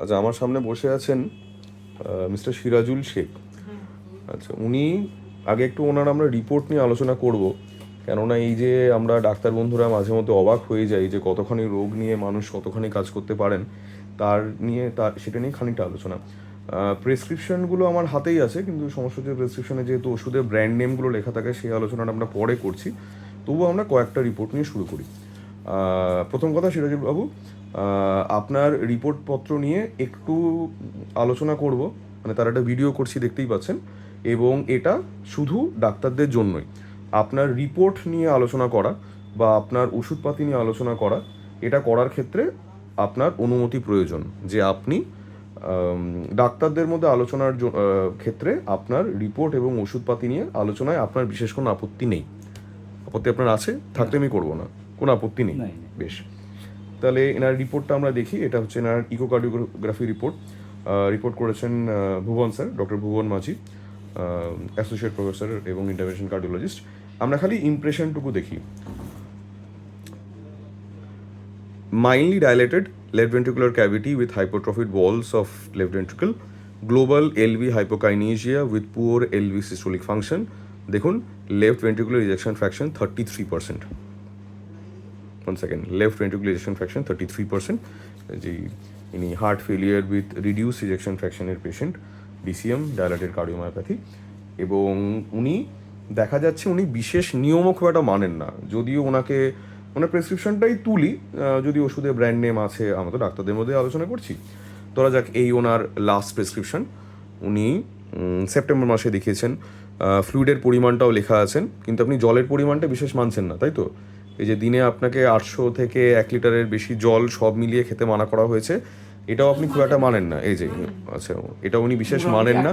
আচ্ছা আমার সামনে বসে আছেন মিস্টার সিরাজুল শেখ। আচ্ছা উনি, আগে একটু ওনার আমরা রিপোর্ট নিয়ে আলোচনা করব। কেননা এই যে আমরা ডাক্তার বন্ধুরা মাঝে মধ্যে অবাক হয়ে যাই যে কতখানি রোগ নিয়ে মানুষ কতখানি কাজ করতে পারেন, তার নিয়ে, তার, সেটা নিয়ে খানিকটা আলোচনা। প্রেসক্রিপশনগুলো আমার হাতেই আছে, কিন্তু সমস্যা হচ্ছে প্রেসক্রিপশনে যেহেতু ওষুধের ব্র্যান্ড নেমগুলো লেখা থাকে, সেই আলোচনাটা আমরা পরে করছি। তবুও আমরা কয়েকটা রিপোর্ট নিয়ে শুরু করি। প্রথম কথা সিরাজুল বাবু আহ, আপনার রিপোর্টপত্র নিয়ে একটু আলোচনা করব মানে তার একটা ভিডিও করছি দেখতেই পাচ্ছেন এবং এটা শুধু ডাক্তারদের জন্যই। আপনার রিপোর্ট নিয়ে আলোচনা করা বা আপনার ওষুধপাতি নিয়ে আলোচনা করা এটা করার ক্ষেত্রে আপনার অনুমতি প্রয়োজন যে আপনি ডাক্তারদের মধ্যে আলোচনার ক্ষেত্রে আপনার রিপোর্ট এবং ওষুধপাতি নিয়ে আলোচনায় আপনার বিশেষ কোনো আপত্তি নেই। আপত্তি আপনার আছে? থাকলে আমি করব না। কোনো আপত্তি নেই। বেশ। তাহলে এনার রিপোর্টটা আমরা দেখি। এটা হচ্ছে এনার ইকোকার্ডিওগ্রাফি রিপোর্ট। রিপোর্ট করেছেন ভুবন sir doctor Bhuban Majhi associate professor এবং ইন্টারভেনশন কার্ডিওলজিস্ট। আমরা খালি ইমপ্রেশনটুকু দেখি। Mildly dilated left ventricular cavity with hypertrophied walls of left ventricle, global LV hypokinesia with poor LV systolic function. দেখুন left ventricular ejection fraction thirty three percent one second left ventricular ejection fraction thirty three percent যে ইনি heart failure with reduce ejection ফ্র্যাকশনের patient DCM dilated cardiomyopathy এবং উনি, দেখা যাচ্ছে উনি বিশেষ নিয়মও খুব একটা মানেন না। যদিও ওনাকে, ওনার প্রেসক্রিপশনটাই তুলি যদি ওষুধের ব্র্যান্ড নেম আছে, আমরা তো ডাক্তারদের মধ্যে আলোচনা করছি। ধরা যাক এই ওনার লাস্ট প্রেসক্রিপশন উনি সেপ্টেম্বর মাসে দেখিয়েছেন। ফ্লুইডের পরিমাণটাও লেখা আছেন, কিন্তু আপনি জলের পরিমাণটা বিশেষ মানছেন না, তাই তো? এই যে দিনে আপনাকে আটশো থেকে এক লিটারের বেশি জল সব মিলিয়ে খেতে মানা করা হয়েছে এটাও আপনি খুব একটা মানেন না এই যে আচ্ছা এটা উনি বিশেষ মানেন না।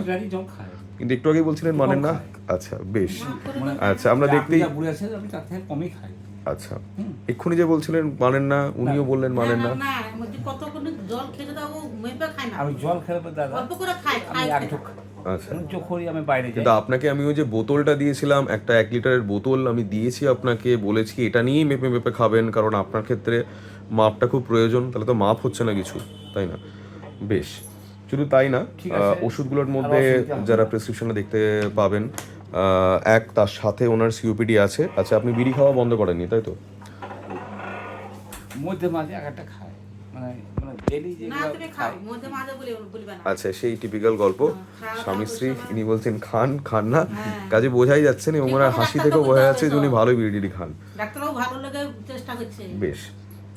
কিন্তু একটু আগে বলছিলেন মানেন না আচ্ছা বেশ মানে আচ্ছা আমরা দেখতেই আচ্ছা এক্ষুনি যে বলছিলেন মানেন না উনিও বললেন মানেন না না বলছি করে জল খেতে দাও মেপে না আমি জল খেলে দাদা আমি ঢোক আচ্ছা বাইরে যাই। কিন্তু আপনাকে আমি ওই যে বোতলটা দিয়েছিলাম একটা এক লিটারের বোতল আমি দিয়েছি আপনাকে বলেছি এটা নিয়েই মেপে মেপে খাবেন কারণ আপনার ক্ষেত্রে মাপটা খুব প্রয়োজন তাহলে তো মাপ হচ্ছে না কিছু তাই না? বেশ শুধু তাই না ওষুধগুলোর মধ্যে যারা প্রেসক্রিপশনে দেখতে পাবেন এক তার সাথে ওনার সিওপিডি আছে। আচ্ছা আপনি বিড়ি খাওয়া বন্ধ করেননি তাই তো? মধ্যে মাঝে একটা খায়। আচ্ছা সেই টিপিক্যাল গল্প। স্বামী স্ত্রী ইনি বলছেন খান খান না। হ্যাঁ। কাজে বোঝাই যাচ্ছেন এবং ওনার হাসি থেকেও বোঝা যাচ্ছে যে উনি ভালোই বিড়ি খান। ডাক্তারও ভালো লাগে চেষ্টা করছে। বেশ।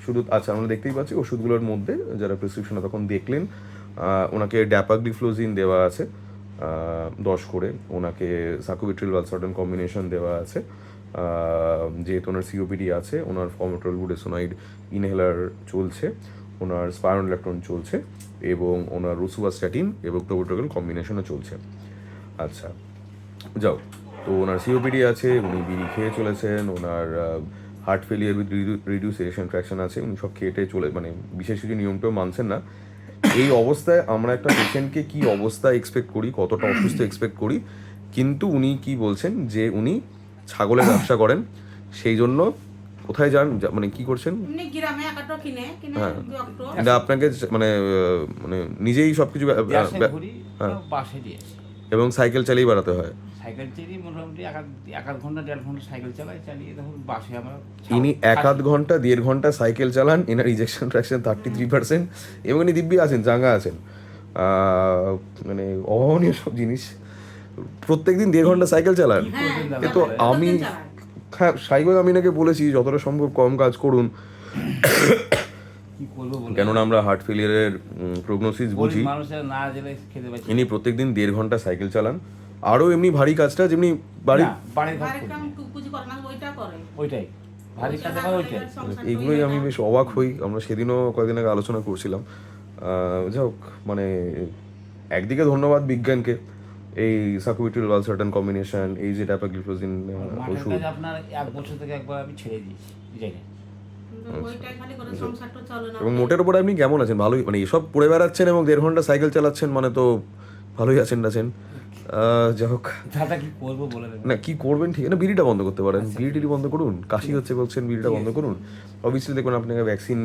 শুধু আচ্ছা আমরা দেখতেই পাচ্ছি ওষুধগুলোর মধ্যে যারা প্রেসক্রিপশনে তখন দেখলেন আহ, ওনাকে ড্যাপাগ্লিফ্লোজিন দেওয়া আছে দশ করে। ওনাকে সাকুবিট্রিল ভালসার্টন কম্বিনেশন দেওয়া আছে যেহেতু ওনার সিওপিডি আছে ওনার ফর্মেট্রল বুডেসোনাইড ইনহেলার চলছে। ওনার স্পায়রনল্যাকটন চলছে এবং ওনার রুসুভাস্ট্যাটিন এবং টোবোটোগেল কম্বিনেশনও চলছে। আচ্ছা যাও। তো ওনার সিওপিডি আছে, উনি বিড়ি খেয়ে চলেছেন, ওনার heart failure with reduce ejection fraction আছে, উনি সব খেটে চলে মানে বিশেষ কিছু নিয়মটাও মানছেন না। এই অবস্থায় আমরা একটা পেশেন্টকে কি অবস্থা এক্সপেক্ট করি, কতটা অসুস্থ এক্সপেক্ট করি, কিন্তু উনি কি বলছেন যে উনি ছাগলের ব্যবসা করেন, সেই জন্য কোথায় যান? যা- মানে কি করছেন? এমনি গ্রামে একাটো কিনে কিনে হ্যাঁ। এটা আপনাকে মানে মানে নিজেই সব কিছু এবং সাইকেল চালিয়ে বেড়াতে হয়। সাইকেল চালিয়ে মোটামুটি এক আধ ঘণ্টা দেড় ঘণ্টা সাইকেল চালাই চালিয়ে তখন বাসে আমরা ইনি এক আধ ঘণ্টা দেড় ঘণ্টা সাইকেল চালান এনার ejection fraction thirty three percent এবং ইনি দিব্যি আছেন চাঙ্গা আছেন। মানে অভাবনীয় সব জিনিস। প্রত্যেকদিন দেড় ঘণ্টা সাইকেল চালান। হ্যাঁ? কিন্তু আমি হ্যাঁ সাইকেল আমি নাকি বলেছি যতটা সম্ভব কম কাজ করুন। কেননা আমরা হার্ট ফেলিয়ারের প্রগনোসিস বুঝি। ইনি প্রত্যেকদিন দেড় ঘণ্টা সাইকেল চালান। আরও এমনি ভারী কাজটা যেমনি বাড়ি ওইটাই। এইগুলোই আমি বেশ অবাক হই। আমরা সেদিনও কয়েকদিন আগে আলোচনা করছিলাম। আহ, যাই হোক মানে একদিকে ধন্যবাদ বিজ্ঞানকে এই সাকুবিটুল সার্টেন কম্বিনেশন এই যে ড্যাপাগ্লিফ্লোজিন মাঠের ওষুধ। আপনার এক বছর থেকে একবার আমি ছেড়ে দিয়েছি না। এবং মোটের উপরে আপনি কেমন আছেন? ভালোই মানে এসব পড়ে বেড়াচ্ছেন এবং দেড় ঘণ্টা সাইকেল চালাচ্ছেন মানে তো ভালোই আছেন আছেন যাই হোক। দাদা কি করব বলে না কি করবেন ঠিক না বিড়িটা বন্ধ করতে পারেন। বিড়ি বন্ধ করুন। কাশি হচ্ছে বলছেন বিড়িটা বন্ধ করুন। অবভিয়াসলি দেখুন আপনাকে ভ্যাকসিন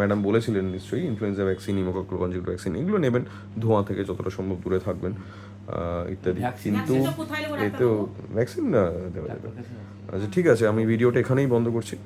ম্যাডাম বলেছিলেন নিশ্চয়ই ইনফ্লুয়েঞ্জা ভ্যাকসিন ইমোকক্লো কনজুক্ট ভ্যাকসিন এগুলো নেবেন। ধোঁয়া থেকে যতটা সম্ভব দূরে থাকবেন ইত্যাদি। কিন্তু এতেও ভ্যাকসিন না দেওয়া যাবে আচ্ছা ঠিক আছে আমি ভিডিওটা এখানেই বন্ধ করছি।